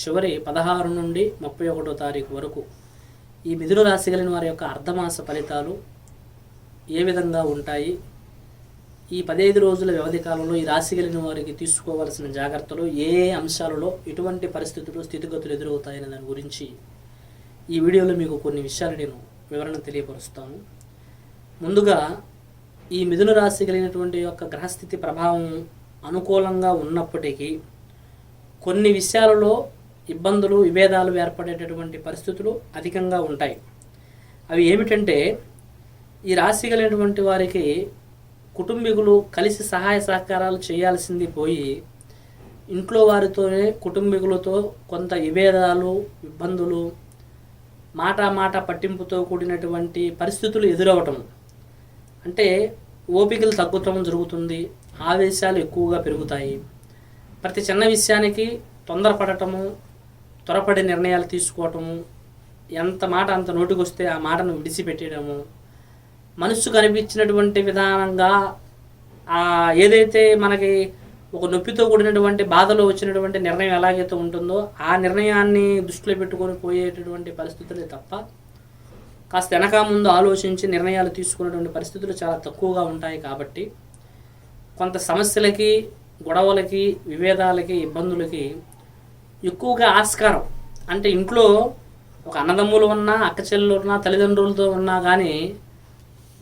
చివరి పదహారు నుండి ముప్పై ఒకటో తారీఖు వరకు ఈ మిథున రాశి కలిగిన వారి యొక్క అర్ధమాస ఫలితాలు ఏ విధంగా ఉంటాయి? ఈ పదహైదు రోజుల వ్యవధి కాలంలో ఈ రాశి కలిగిన వారికి తీసుకోవాల్సిన జాగ్రత్తలు ఏ ఏ అంశాలలో ఎటువంటి పరిస్థితులు స్థితిగతులు ఎదురవుతాయనే దాని గురించి ఈ వీడియోలో మీకు కొన్ని విషయాలు నేను వివరణ తెలియపరుస్తాను. ముందుగా ఈ మిథున రాశి కలిగినటువంటి యొక్క గ్రహస్థితి ప్రభావం అనుకూలంగా ఉన్నప్పటికీ కొన్ని విషయాలలో ఇబ్బందులు విభేదాలు ఏర్పడేటటువంటి పరిస్థితులు అధికంగా ఉంటాయి. అవి ఏమిటంటే ఈ రాశి కలిగినటువంటి వారికి కుటుంబీకులు కలిసి సహాయ సహకారాలు చేయాల్సింది పోయి ఇంట్లో వారితోనే కుటుంబీకులతో కొంత విభేదాలు ఇబ్బందులు మాట మాట పట్టింపుతో కూడినటువంటి పరిస్థితులు ఎదురవటం. అంటే ఓపికలు తగ్గుతడం జరుగుతుంది ఆవేశాలు ఎక్కువగా పెరుగుతాయి. ప్రతి చిన్న విషయానికి తొందరపడటము త్వరపడి నిర్ణయాలు తీసుకోవటము ఎంత మాట అంత నోటికొస్తే ఆ మాటను విడిచిపెట్టేయడము మనస్సు కనిపించినటువంటి విధానంగా ఏదైతే మనకి ఒక నొప్పితో కూడినటువంటి బాధలో వచ్చినటువంటి నిర్ణయం ఎలాగైతే ఉంటుందో ఆ నిర్ణయాన్ని దృష్టిలో పెట్టుకొని పోయేటటువంటి పరిస్థితులే తప్ప కాస్త వెనక ముందు ఆలోచించి నిర్ణయాలు తీసుకునేటువంటి పరిస్థితులు చాలా తక్కువగా ఉంటాయి కాబట్టి కొంత సమస్యలకి గొడవలకి విభేదాలకి ఇబ్బందులకి ఎక్కువగా ఆస్కారం. అంటే ఇంట్లో ఒక అన్నదమ్ములు ఉన్నా అక్క చెల్లెలు ఉన్నా తల్లిదండ్రులతో ఉన్నా కానీ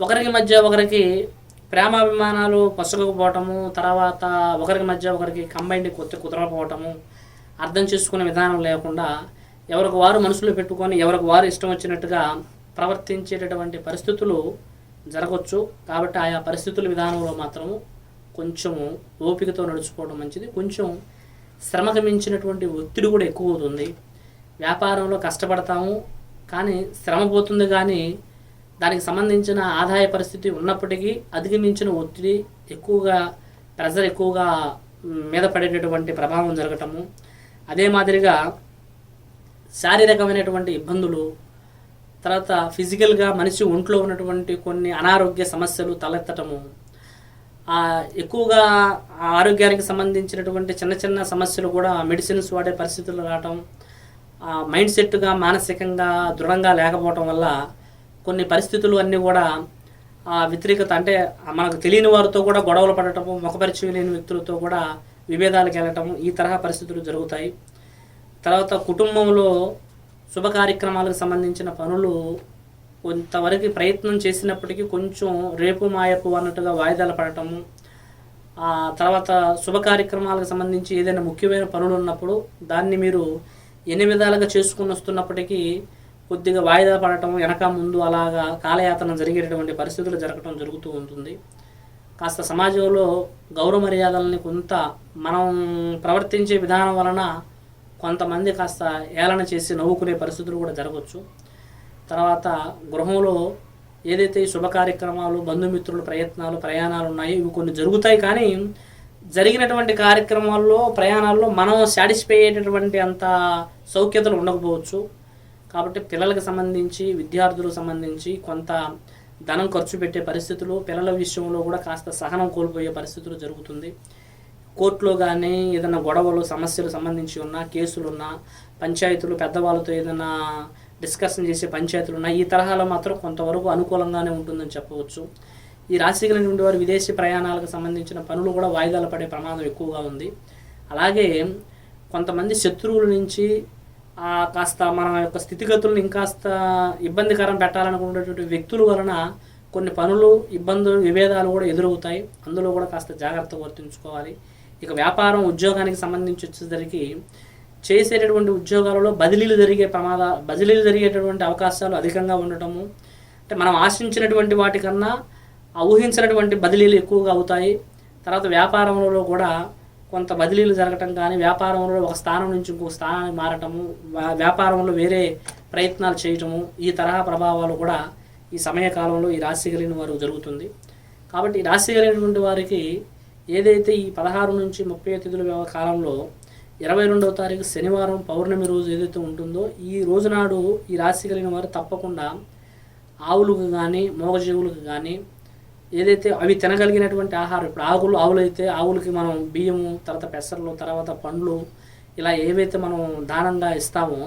ఒకరికి మధ్య ఒకరికి ప్రేమాభిమానాలు పసుగకపోవటము తర్వాత ఒకరికి మధ్య ఒకరికి కంబైండ్ కొత్త కుదరకపోవటము అర్థం చేసుకునే విధానం లేకుండా ఎవరికి వారు మనసులో పెట్టుకొని ఎవరికి వారు ఇష్టం వచ్చినట్టుగా ప్రవర్తించేటటువంటి పరిస్థితులు జరగవచ్చు కాబట్టి ఆయా పరిస్థితుల విధానంలో మాత్రము కొంచెము ఓపికతో నడుచుకోవడం మంచిది. కొంచెం శ్రమకు మించినటువంటి ఒత్తిడి కూడా ఎక్కువ అవుతుంది వ్యాపారంలో కష్టపడతాము కానీ శ్రమ పోతుంది కానీ దానికి సంబంధించిన ఆదాయ పరిస్థితి ఉన్నప్పటికీ అధిగమించిన ఒత్తిడి ఎక్కువగా ప్రెజర్ ఎక్కువగా మీద పడేటటువంటి ప్రభావం జరగటము. అదే మాదిరిగా శారీరకమైనటువంటి ఇబ్బందులు తర్వాత ఫిజికల్గా మనిషి ఒంట్లో ఉన్నటువంటి కొన్ని అనారోగ్య సమస్యలు తలెత్తటము ఎక్కువగా ఆరోగ్యానికి సంబంధించినటువంటి చిన్న చిన్న సమస్యలు కూడా మెడిసిన్స్ వాడే పరిస్థితులు రావటం మైండ్ సెట్గా మానసికంగా దృఢంగా లేకపోవటం వల్ల కొన్ని పరిస్థితులు అన్నీ కూడా వ్యతిరేకత అంటే మనకు తెలియని వారితో కూడా గొడవలు పడటము ముఖపరిచయం లేని వ్యక్తులతో కూడా విభేదాలకు వెళ్ళటము ఈ తరహా పరిస్థితులు జరుగుతాయి. తర్వాత కుటుంబంలో శుభ కార్యక్రమాలకు సంబంధించిన పనులు కొంతవరకు ప్రయత్నం చేసినప్పటికీ కొంచెం రేపు మాయపు అన్నట్టుగా వాయిదాలు పడటము ఆ తర్వాత శుభ కార్యక్రమాలకు సంబంధించి ఏదైనా ముఖ్యమైన పనులు ఉన్నప్పుడు దాన్ని మీరు ఎన్ని విధాలుగా చేసుకుని వస్తున్నప్పటికీ కొద్దిగా వాయిదా పడటం వెనక ముందు అలాగా కాలయాతన జరిగేటటువంటి పరిస్థితులు జరగటం జరుగుతూ ఉంటుంది. కాస్త సమాజంలో గౌరవ మర్యాదలని కొంత మనం ప్రవర్తించే విధానం వలన కొంతమంది కాస్త ఏలన చేసి నవ్వుకునే పరిస్థితులు కూడా జరగవచ్చు తర్వాత గృహంలో ఏదైతే శుభ కార్యక్రమాలు బంధుమిత్రులు ప్రయత్నాలు ప్రయాణాలు ఉన్నాయో ఇవి కొన్ని జరుగుతాయి కానీ జరిగినటువంటి కార్యక్రమాల్లో ప్రయాణాల్లో మనం సాటిస్ఫై అయ్యేటటువంటి అంత సౌఖ్యతలు ఉండకపోవచ్చు. కాబట్టి పిల్లలకు సంబంధించి విద్యార్థులకు సంబంధించి కొంత ధనం ఖర్చు పెట్టే పరిస్థితులు పిల్లల విషయంలో కూడా కాస్త సహనం కోల్పోయే పరిస్థితులు జరుగుతుంది. కోర్టులో కానీ ఏదైనా గొడవలు సమస్యలు సంబంధించి ఉన్నా కేసులు ఉన్నా పంచాయతీలు పెద్దవాళ్ళతో ఏదైనా డిస్కషన్ చేసే పంచాయతీలు ఉన్నాయి. ఈ తరహాలో మాత్రం కొంతవరకు అనుకూలంగానే ఉంటుందని చెప్పవచ్చు. ఈ రాశి కలిగిన వారు విదేశీ ప్రయాణాలకు సంబంధించిన పనులు కూడా వాయిదాలు పడే ప్రమాదం ఎక్కువగా ఉంది. అలాగే కొంతమంది శత్రువుల నుంచి కాస్త మన యొక్క స్థితిగతులను ఇంకాస్త ఇబ్బందికరం పెట్టాలనుకునేటువంటి వ్యక్తుల వలన కొన్ని పనులు ఇబ్బందులు విభేదాలు కూడా ఎదురవుతాయి. అందులో కూడా కాస్త జాగ్రత్త వర్తించుకోవాలి. ఇక వ్యాపారం ఉద్యోగానికి సంబంధించి వచ్చేసరికి చేసేటటువంటి ఉద్యోగాలలో బదిలీలు జరిగే ప్రమాద బదిలీలు జరిగేటటువంటి అవకాశాలు అధికంగా ఉండటము. అంటే మనం ఆశించినటువంటి వాటికన్నా ఊహించినటువంటి బదిలీలు ఎక్కువగా అవుతాయి. తర్వాత వ్యాపారంలో కూడా కొంత బదిలీలు జరగటం కానీ వ్యాపారంలో ఒక స్థానం నుంచి ఇంకొక స్థానానికి మారటము వ్యాపారంలో వేరే ప్రయత్నాలు చేయటము ఈ తరహా ప్రభావాలు కూడా ఈ సమయకాలంలో ఈ రాశి కలిగిన వారు జరుగుతుంది. కాబట్టి ఈ రాశి కలిగినటువంటి వారికి ఏదైతే ఈ పదహారు నుంచి ముప్పై తిథుల కాలంలో ఇరవై రెండవ తారీఖు శనివారం పౌర్ణమి రోజు ఏదైతే ఉంటుందో ఈ రోజునాడు ఈ రాశి కలిగిన వారు తప్పకుండా ఆవులకు కానీ మూగజీవులకు కానీ ఏదైతే అవి తినగలిగినటువంటి ఆహారం ఇప్పుడు ఆవులు ఆవులు అయితే ఆవులకి మనం బియ్యము తర్వాత పెసర్లు తర్వాత పండ్లు ఇలా ఏవైతే మనం దానంగా ఇస్తామో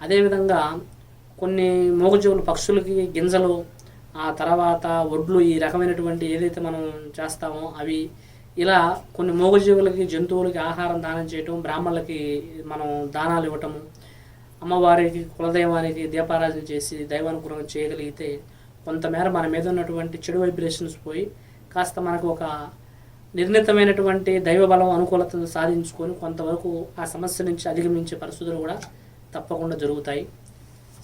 అదేవిధంగా కొన్ని మూగజీవులు పక్షులకి గింజలు ఆ తర్వాత ఒడ్లు ఈ రకమైనటువంటి ఏదైతే మనం చేస్తామో అవి ఇలా కొన్ని మూగజీవులకి జంతువులకి ఆహారం దానం చేయటం బ్రాహ్మణులకి మనం దానాలు ఇవ్వటము అమ్మవారికి కులదైవానికి దీపారాధన చేసి దైవానుగ్రహం చేయగలిగితే కొంతమేర మన మీద ఉన్నటువంటి చెడు వైబ్రేషన్స్ పోయి కాస్త మనకు ఒక నిర్ణీతమైనటువంటి దైవ బలం అనుకూలతను సాధించుకొని కొంతవరకు ఆ సమస్య నుంచి అధిగమించే పరిస్థితులు కూడా తప్పకుండా జరుగుతాయి.